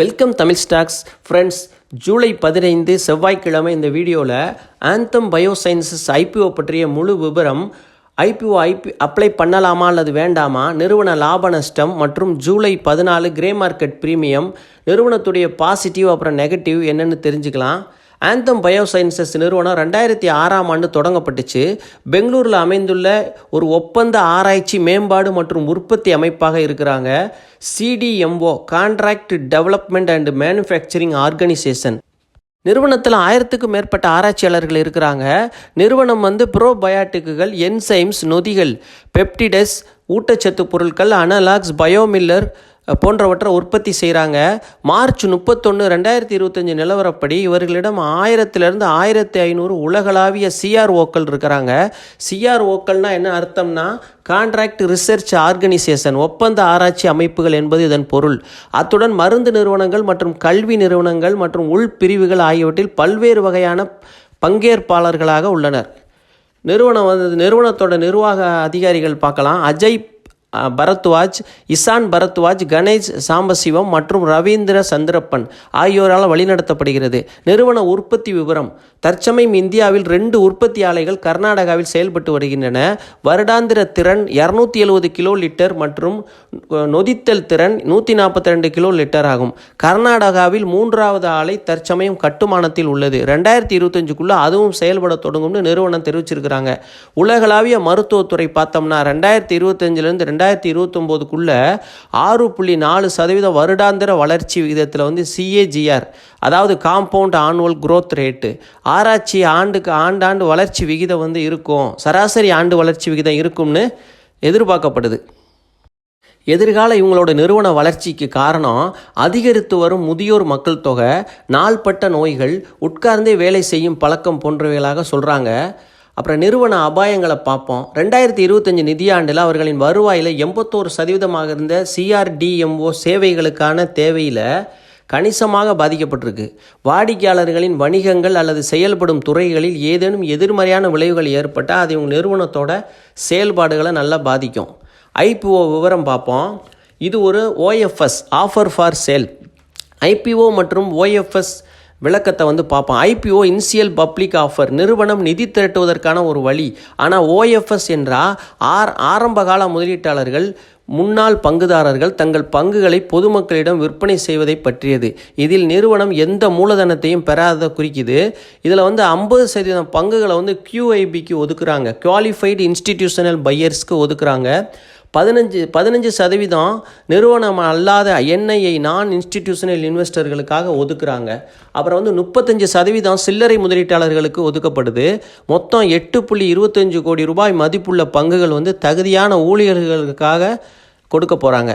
Welcome Tamil stocks friends July பதினைந்து செவ்வாய்க்கிழமை இந்த வீடியோவில் ஆந்தம் பயோசைன்சஸ் ஐபிஓ பற்றிய முழு விவரம் ஐபிஓ ஐபி அப்ளை பண்ணலாமா அல்லது வேண்டாமா நிறுவன லாப நஷ்டம் மற்றும் ஜூலை பதினாலு கிரே மார்க்கெட் ப்ரீமியம் நிறுவனத்துடைய பாசிட்டிவ் அப்புறம் நெகட்டிவ் என்னென்னு தெரிஞ்சுக்கலாம். ஆந்தம் பயோசைன்சஸ் நிறுவனம் ரெண்டாயிரத்தி ஆறாம் ஆண்டு தொடங்கப்பட்டுச்சு. பெங்களூரில் அமைந்துள்ள ஒரு ஒப்பந்த ஆராய்ச்சி மேம்பாடு மற்றும் உற்பத்தி அமைப்பாக இருக்கிறாங்க. CDMO contract development and manufacturing organisation நிறுவனத்தில் ஆயிரத்துக்கும் மேற்பட்ட ஆராய்ச்சியாளர்கள் இருக்கிறாங்க. நிறுவனம் வந்து ப்ரோபயாட்டிக்குகள் என்சைம்ஸ் நொதிகள் பெப்டிடஸ் ஊட்டச்சத்து பொருட்கள் அனலாக்ஸ் பயோமில்லர் போன்றவற்றை உற்பத்தி செய்கிறாங்க மார்ச் முப்பத்தொன்று ரெண்டாயிரத்தி இருபத்தஞ்சி நிலவரப்படி இவர்களிடம் ஆயிரத்திலிருந்து ஆயிரத்தி ஐநூறு உலகளாவிய சிஆர்ஓக்கள் இருக்கிறாங்க. சிஆர்ஓக்கள்னால் என்ன அர்த்தம்னா கான்ட்ராக்ட் ரிசர்ச் ஆர்கனைசேஷன் ஒப்பந்த ஆராய்ச்சி அமைப்புகள் என்பது இதன் பொருள். அத்துடன் மருந்து நிறுவனங்கள் மற்றும் கல்வி நிறுவனங்கள் மற்றும் உள்பிரிவுகள் ஆகியவற்றில் பல்வேறு வகையான பங்கேற்பாளர்களாக உள்ளனர். நிறுவனம் வந்து நிறுவனத்தோட நிர்வாக அதிகாரிகள் பார்க்கலாம். அஜய் பரத்வாஜ் இசான் பரத்வாஜ் கணேஷ் சாம்பசிவம் மற்றும் ரவீந்திர சந்திரப்பன் ஆகியோரால் வழிநடத்தப்படுகிறது. நிறுவன உற்பத்தி விவரம் தற்சமயம் இந்தியாவில் ரெண்டு உற்பத்தி ஆலைகள் கர்நாடகாவில் செயல்பட்டு வருகின்றன. வருடாந்திர திறன் இரநூத்தி எழுபது கிலோ லிட்டர் மற்றும் நொதித்தல் திறன் நூற்றி நாற்பத்தி ரெண்டு கிலோ லிட்டர் ஆகும். கர்நாடகாவில் மூன்றாவது ஆலை தற்சமயம் கட்டுமானத்தில் உள்ளது. ரெண்டாயிரத்தி இருபத்தஞ்சுக்குள்ளே அதுவும் செயல்பட தொடங்கும்னு நிறுவனம் தெரிவிச்சிருக்கிறாங்க. உலகளாவிய மருத்துவத்துறை பார்த்தோம்னா ரெண்டாயிரத்தி ரெண்டு ரெண்டாயிரத்தி இருபத்தொம்போதுக்குள்ளே ஆறு புள்ளி நாலு சதவீத வருடாந்திர வளர்ச்சி விகிதத்தில் வந்து சிஏஜிஆர் அதாவது காம்பவுண்ட் ஆனுவல் க்ரோத் ரேட்டு ஆராய்ச்சி ஆண்டுக்கு ஆண்டாண்டு வளர்ச்சி விகிதம் வந்து இருக்கும். சராசரி ஆண்டு வளர்ச்சி விகிதம் இருக்கும்னு எதிர்பார்க்கப்படுது. எதிர்கால இவங்களோட நிறுவன வளர்ச்சிக்கு காரணம் அதிகரித்து வரும் முதியோர் மக்கள் தொகை நாள்பட்ட நோய்கள் உட்கார்ந்தே வேலை செய்யும் பழக்கம் போன்றவைகளாக சொல்கிறாங்க அப்புறம் நிறுவன அபாயங்களை பார்ப்போம். ரெண்டாயிரத்தி இருபத்தஞ்சி நிதியாண்டில் அவர்களின் வருவாயில் எண்பத்தோரு சதவீதமாக இருந்த சிஆர்டிஎம்ஓ சேவைகளுக்கான தேவையில் கணிசமாக பாதிக்கப்பட்டிருக்கு. வாடிக்கையாளர்களின் வணிகங்கள் அல்லது செயல்படும் துறைகளில் ஏதேனும் எதிர்மறையான விளைவுகள் ஏற்பட்டால் அது இவங்க நிறுவனத்தோட செயல்பாடுகளை நல்லா பாதிக்கும். ஐபிஓ விவரம் பார்ப்போம். இது ஒரு OFS offer for sale IPO மற்றும் ஓஎஃப்எஸ் விளக்கத்தை வந்து பார்ப்போம். ஐபிஓ இன்சியல் பப்ளிக் ஆஃபர் நிறுவனம் நிதி திரட்டுவதற்கான ஒரு வழி. ஆனால் ஓஎஃப்எஸ் என்றால் ஆர் ஆரம்பகால முதலீட்டாளர்கள் முன்னாள் பங்குதாரர்கள் தங்கள் பங்குகளை பொதுமக்களிடம் விற்பனை செய்வதை பற்றியது. இதில் நிறுவனம் எந்த மூலதனத்தையும் பெறாத குறிக்குது. இதில் வந்து ஐம்பது சதவீதம் பங்குகளை வந்து கியூஐபிக்கு ஒதுக்குறாங்க. Qualified institutional பையர்ஸ்க்கு ஒதுக்குறாங்க. பதினஞ்சு பதினஞ்சு சதவீதம் நிறுவனம் அல்லாத என்ஐஐ நான் இன்ஸ்டிடியூஷனல் இன்வெஸ்டர்களுக்காக ஒதுக்குறாங்க. அப்புறம் வந்து முப்பத்தஞ்சு சதவீதம் சில்லறை முதலீட்டாளர்களுக்கு ஒதுக்கப்படுது. மொத்தம் எட்டு புள்ளி இருபத்தஞ்சு கோடி ரூபாய் மதிப்புள்ள பங்குகள் வந்து தகுதியான ஊழியர்களுக்காக கொடுக்க போகிறாங்க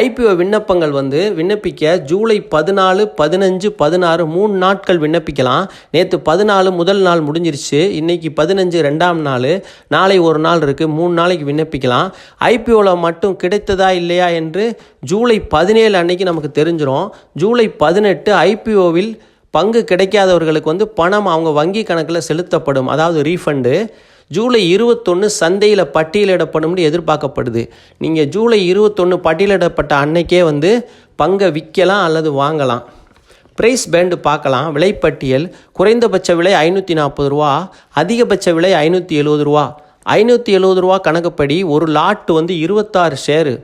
ஐபிஓ விண்ணப்பங்கள் வந்து விண்ணப்பிக்க ஜூலை பதினாலு பதினஞ்சு பதினாறு மூணு நாட்கள் விண்ணப்பிக்கலாம். நேற்று பதினாலு முதல் நாள் முடிஞ்சிருச்சு. இன்றைக்கி பதினஞ்சு ரெண்டாம் நாள். நாளை ஒரு நாள் இருக்குது மூணு நாளைக்கு விண்ணப்பிக்கலாம். ஐபிஓவில் மட்டும் கிடைத்ததா இல்லையா என்று ஜூலை பதினேழு அன்னைக்கு நமக்கு தெரிஞ்சிடும் ஜூலை பதினெட்டு ஐபிஓவில் பங்கு கிடைக்காதவர்களுக்கு வந்து பணம் அவங்க வங்கி கணக்கில் செலுத்தப்படும். அதாவது ரீஃபண்டு. ஜூலை இருபத்தொன்று சந்தையில் பட்டியலிடப்படும்னு எதிர்பார்க்கப்படுது. நீங்கள் ஜூலை இருபத்தொன்று பட்டியலிடப்பட்ட அன்னைக்கே வந்து பங்கை விற்கலாம் அல்லது வாங்கலாம். ப்ரைஸ் பேண்டு பார்க்கலாம். விலைப்பட்டியல் குறைந்தபட்ச விலை ஐநூற்றி நாற்பது ரூபா அதிகபட்ச விலை ஐநூற்றி எழுபது ரூபா. ஐநூற்றி எழுபது ரூபா கணக்குப்படி ஒரு லாட்டு வந்து இருபத்தாறு ஷேரு.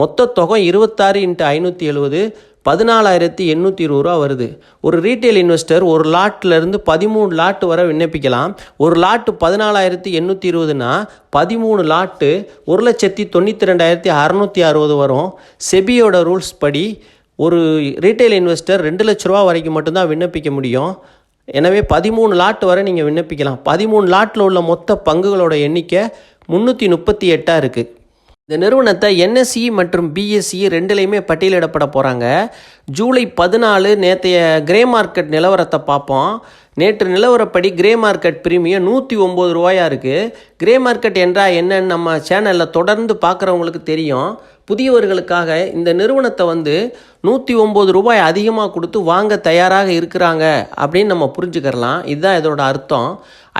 மொத்த தொகை இருபத்தாறு இன்ட்டு ஐநூற்றி எழுபது பதினாலாயிரத்தி எண்ணூற்றி இருபது ரூபா வருது. ஒரு ரீட்டைல் இன்வெஸ்டர் ஒரு லாட்டில் பதிமூணு லாட்டு வரை விண்ணப்பிக்கலாம். ஒரு லாட்டு பதினாலாயிரத்தி எண்ணூற்றி இருபதுனா பதிமூணு லாட்டு ஒரு லட்சத்தி தொண்ணூற்றி ரெண்டாயிரத்தி அறநூற்றி அறுபது வரும். செபியோட ரூல்ஸ் படி ஒரு ரீட்டைல் இன்வெஸ்டர் ரெண்டு லட்ச ரூபா வரைக்கும் மட்டும்தான் விண்ணப்பிக்க முடியும். எனவே பதிமூணு லாட் வரை நீங்கள் விண்ணப்பிக்கலாம். பதிமூணு லாட்டில் உள்ள மொத்த பங்குகளோட எண்ணிக்கை முந்நூற்றி முப்பத்தி எட்டாக இருக்குது இந்த நிறுவனத்தை என்எஸ்சி மற்றும் பிஎஸ்சி ரெண்டுலேயுமே பட்டியலிடப்பட போகிறாங்க ஜூலை பதினாலு நேற்றைய கிரே மார்க்கெட் நிலவரத்தை பார்ப்போம். நேற்று நிலவரப்படி கிரே மார்க்கெட் பிரீமியம் நூற்றி ஒம்பது ரூபாயா இருக்குது கிரே மார்க்கெட் என்றால் என்னன்னு நம்ம சேனலில் தொடர்ந்து பார்க்குறவங்களுக்கு தெரியும். புதியவர்களுக்காக இந்த நிறுவனத்தை வந்து நூற்றி ஒம்பது ரூபாய் அதிகமாக கொடுத்து வாங்க தயாராக இருக்கிறாங்க அப்படின்னு நம்ம புரிஞ்சுக்கிறலாம். இதுதான் இதோட அர்த்தம்.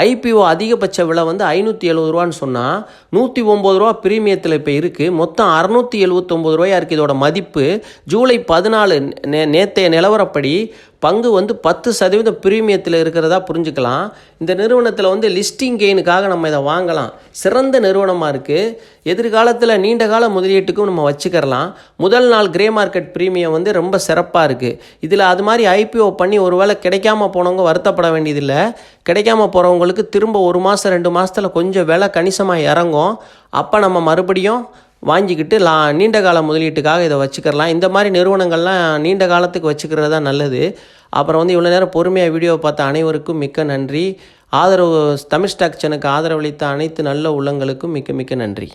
ஐபிஓ அதிகபட்ச விலை வந்து ஐநூற்றி எழுபது ரூபான்னு சொன்னால் நூற்றி ஒம்பது ரூபா பிரீமியத்தில் இப்போ இருக்குது மொத்தம் அறநூற்றி எழுபத்தொம்பது ரூபாயாக இருக்குது இதோட மதிப்பு. ஜூலை பதினாலு நே நேற்றைய நிலவரப்படி பங்கு வந்து பத்து சதவீதம் பிரீமியத்தில் இருக்கிறதா புரிஞ்சுக்கலாம். இந்த நிறுவனத்தில் வந்து லிஸ்டிங் கெயினுக்காக நம்ம இதை வாங்கலாம். சிறந்த நிறுவனமாக இருக்குது எதிர்காலத்தில் நீண்ட கால முதலீட்டுக்கும் நம்ம வச்சுக்கிறலாம். முதல் நாள் கிரே மார்க்கெட் ப்ரீமியம் வந்து ரொம்ப சிறப்பாக இருக்குது இதில் அது மாதிரி ஐபிஓ பண்ணி ஒருவேளை கிடைக்காம போனவங்க வருத்தப்பட வேண்டியதில்லை. கிடைக்காம போகிறவங்களுக்கு திரும்ப ஒரு மாதம் ரெண்டு மாதத்தில் கொஞ்சம் விலை கணிசமாக இறங்கும். அப்போ நம்ம மறுபடியும் வாங்கிக்கிட்டு லா நீண்ட கால முதலீட்டுக்காக இதை வச்சுக்கிறலாம். இந்த மாதிரி நிறுவனங்கள்லாம் நீண்ட காலத்துக்கு வச்சுக்கிறது தான் நல்லது. அப்புறம் வந்து இவ்வளோ நேரம் பொறுமையாக வீடியோவை பார்த்த அனைவருக்கும் மிக்க நன்றி. ஆதரவு தமிழ் ஸ்டாக் சேனலுக்கு ஆதரவளித்த அனைத்து நல்ல உள்ளங்களுக்கும் மிக்க மிக்க நன்றி.